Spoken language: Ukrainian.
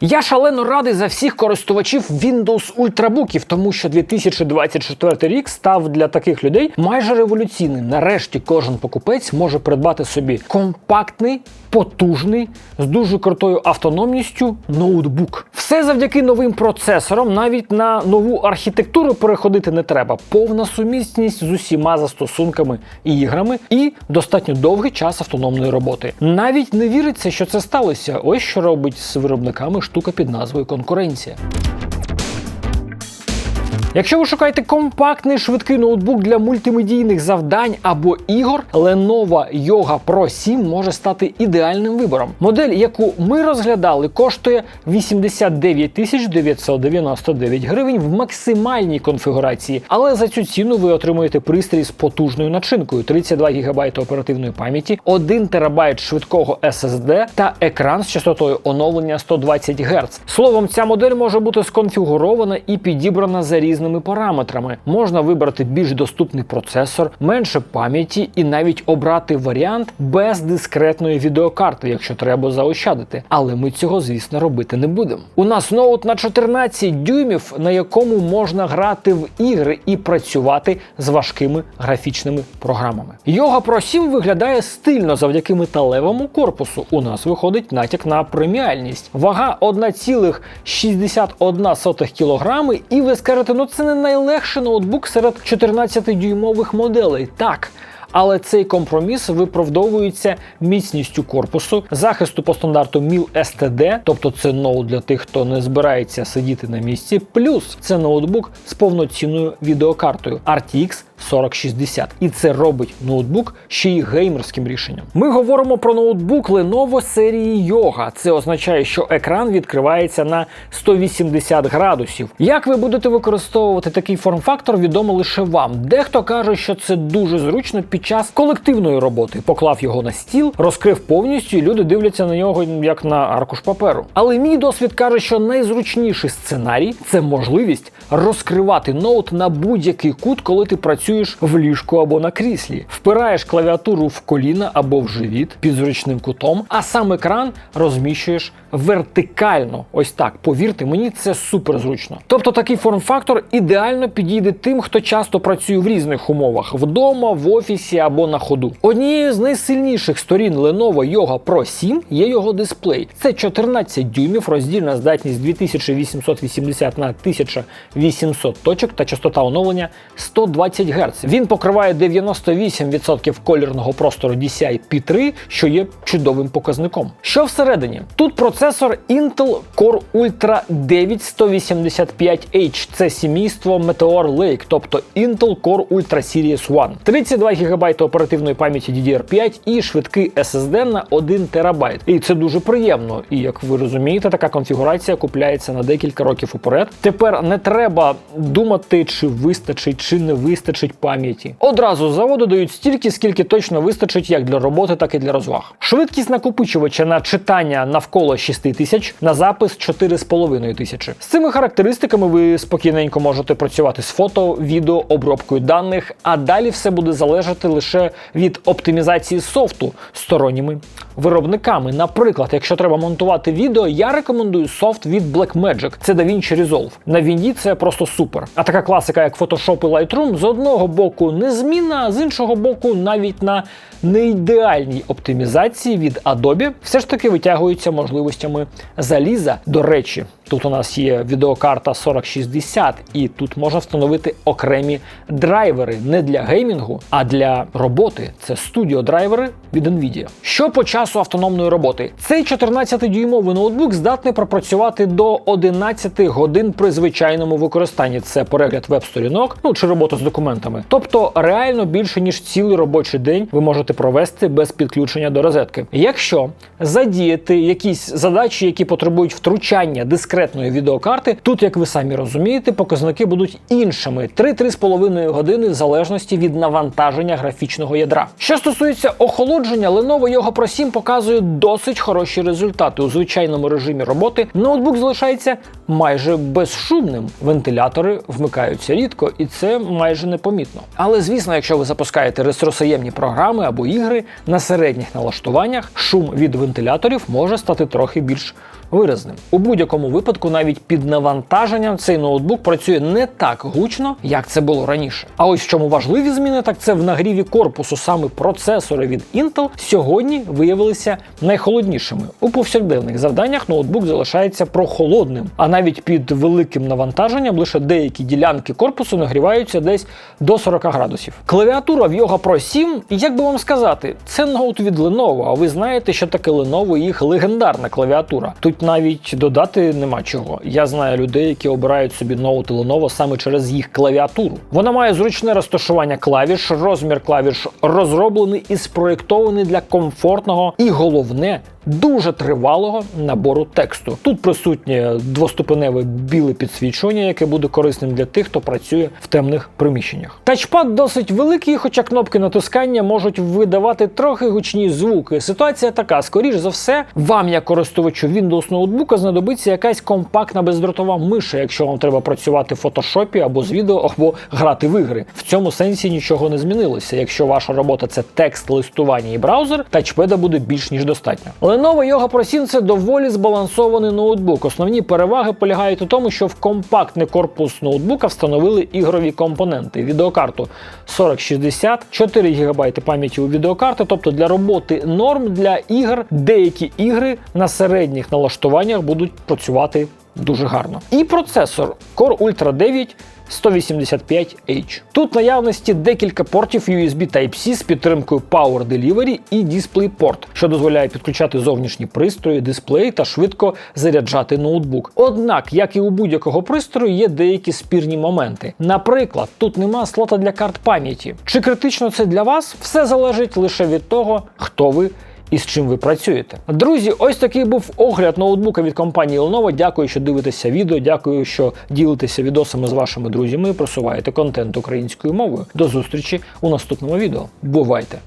Я шалено радий за всіх користувачів Windows ультрабуків, тому що 2024 рік став для таких людей майже революційним. Нарешті кожен покупець може придбати собі компактний, потужний, з дуже крутою автономністю ноутбук. Все завдяки новим процесорам, навіть на нову архітектуру переходити не треба. Повна сумісність з усіма застосунками і іграми, і достатньо довгий час автономної роботи. Навіть не віриться, що це сталося. Ось що робить з виробниками штука під назвою конкуренція. Якщо ви шукаєте компактний швидкий ноутбук для мультимедійних завдань або ігор, Lenovo Yoga Pro 7 може стати ідеальним вибором. Модель, яку ми розглядали, коштує 89 тисяч 999 гривень в максимальній конфігурації, але за цю ціну ви отримуєте пристрій з потужною начинкою 32 ГБ оперативної пам'яті, 1 ТБ швидкого SSD та екран з частотою оновлення 120 Гц. Словом, ця модель може бути сконфігурована і підібрана за різними параметрами. Можна вибрати більш доступний процесор, менше пам'яті і навіть обрати варіант без дискретної відеокарти, якщо треба заощадити. Але ми цього, звісно, робити не будемо. У нас ноут на 14 дюймів, на якому можна грати в ігри і працювати з важкими графічними програмами. Yoga Pro 7 виглядає стильно завдяки металевому корпусу. У нас виходить натяк на преміальність. Вага 1,61 кг, і ви скажете, ну це не найлегший ноутбук серед 14-дюймових моделей. Так. Але цей компроміс виправдовується міцністю корпусу, захисту по стандарту MIL STD, тобто це ноут для тих, хто не збирається сидіти на місці. Плюс це ноутбук з повноцінною відеокартою RTX 4060. І це робить ноутбук ще й геймерським рішенням. Ми говоримо про ноутбук Lenovo серії Yoga. Це означає, що екран відкривається на 180 градусів. Як ви будете використовувати такий форм-фактор, відомо лише вам. Дехто каже, що це дуже зручно під час колективної роботи. Поклав його на стіл, розкрив повністю, і люди дивляться на нього як на аркуш паперу. Але мій досвід каже, що найзручніший сценарій це можливість розкривати ноут на будь-який кут, коли ти працюєш в ліжку або на кріслі. Впираєш клавіатуру в коліна або в живіт під зручним кутом, а сам екран розміщуєш вертикально. Ось так. Повірте, мені це супер зручно. Тобто такий форм-фактор ідеально підійде тим, хто часто працює в різних умовах вдома, в офісі або на ходу. Однією з найсильніших сторін Lenovo Yoga Pro 7 є його дисплей. Це 14 дюймів, роздільна здатність 2880 на 1800 точок та частота оновлення 120 Гц. Він покриває 98% колірного простору DCI P3, що є чудовим показником. Що всередині? Тут процесор Intel Core Ultra 9185H. Це сімейство Meteor Lake, тобто Intel Core Ultra Series 1. 32 ГБ оперативної пам'яті DDR5 і швидкий SSD на 1 ТБ. І це дуже приємно. І як ви розумієте, така конфігурація купляється на декілька років уперед. Тепер не треба думати, чи вистачить, чи не вистачить пам'яті. Одразу з заводу дають стільки, скільки точно вистачить як для роботи, так і для розваг. Швидкість накопичувача на читання навколо 6000, на запис 4500. З цими характеристиками ви спокійненько можете працювати з фото, відео, обробкою даних, а далі все буде залежати лише від оптимізації софту сторонніми виробниками. Наприклад, якщо треба монтувати відео, я рекомендую софт від Blackmagic. Це DaVinci Resolve. На Вінді це просто супер. А така класика, як Photoshop і Lightroom, з одного боку незмінна, а з іншого боку, навіть на неідеальній оптимізації від Adobe все ж таки витягуються можливостями заліза. До речі, тут у нас є відеокарта 4060, і тут можна встановити окремі драйвери не для геймінгу, а для роботи. Це студіо драйвери від Nvidia. Що по часу автономної роботи? Цей 14-дюймовий ноутбук здатний пропрацювати до 11 годин при звичайному використанні. Це перегляд веб-сторінок, ну чи робота з документами. Тобто реально більше ніж цілий робочий день ви можете провести без підключення до розетки. Якщо задіяти якісь задачі, які потребують втручання дискретної відеокарти, тут, як ви самі розумієте, показники будуть іншими: 3-3,5 години в залежності від навантаження графічного ядра. Що стосується охолодження, Lenovo Yoga Pro 7 показує досить хороші результати. У звичайному режимі роботи ноутбук залишається майже безшумним. Вентилятори вмикаються рідко, і це майже непомітно. Але звісно, якщо ви запускаєте ресурсоємні програми або ігри на середніх налаштуваннях, шум від вентиляторів може стати трохи більш виразним. У будь-якому випадку, навіть під навантаженням, цей ноутбук працює не так гучно, як це було раніше. А ось в чому важливі зміни, так це в нагріві корпусу. Саме процесори від Intel сьогодні виявилися найхолоднішими. У повсякденних завданнях ноутбук залишається прохолодним, а навіть під великим навантаженням лише деякі ділянки корпусу нагріваються десь до 40 градусів. Клавіатура в Yoga Pro 7, як би вам сказати, це ноут від Lenovo, а ви знаєте, що таке Lenovo їх легендарна клавіатура. Тут навіть додати нема чого. Я знаю людей, які обирають собі ноут Lenovo саме через їх клавіатуру. Вона має зручне розташування клавіш, розмір клавіш розроблений і спроєктований для комфортного і головне. Дуже тривалого набору тексту. Тут присутнє двоступеневе біле підсвічування, яке буде корисним для тих, хто працює в темних приміщеннях. Тачпад досить великий, хоча кнопки натискання можуть видавати трохи гучні звуки. Ситуація така: скоріш за все, вам, як користувачу Windows ноутбука, знадобиться якась компактна бездротова миша, якщо вам треба працювати в фотошопі або з відео, або грати в ігри. В цьому сенсі нічого не змінилося. Якщо ваша робота це текст, листування і браузер, тачпеда буде більш ніж достатньо. Lenovo Yoga Pro 7 – це доволі збалансований ноутбук. Основні переваги полягають у тому, що в компактний корпус ноутбука встановили ігрові компоненти: відеокарту 4060, 4 ГБ пам'яті у відеокарти, тобто для роботи норм для ігор деякі ігри на середніх налаштуваннях будуть працювати дуже гарно. І процесор Core Ultra 9 185H. Тут наявності декілька портів USB Type-C з підтримкою Power Delivery і DisplayPort, що дозволяє підключати зовнішні пристрої, дисплей та швидко заряджати ноутбук. Однак, як і у будь-якого пристрою, є деякі спірні моменти. Наприклад, тут нема слота для карт пам'яті. Чи критично це для вас? Все залежить лише від того, хто ви і з чим ви працюєте. Друзі, ось такий був огляд ноутбука від компанії Lenovo. Дякую, що дивитеся відео. Дякую, що ділитеся відосами з вашими друзями просуваєте контент українською мовою. До зустрічі у наступному відео. Бувайте!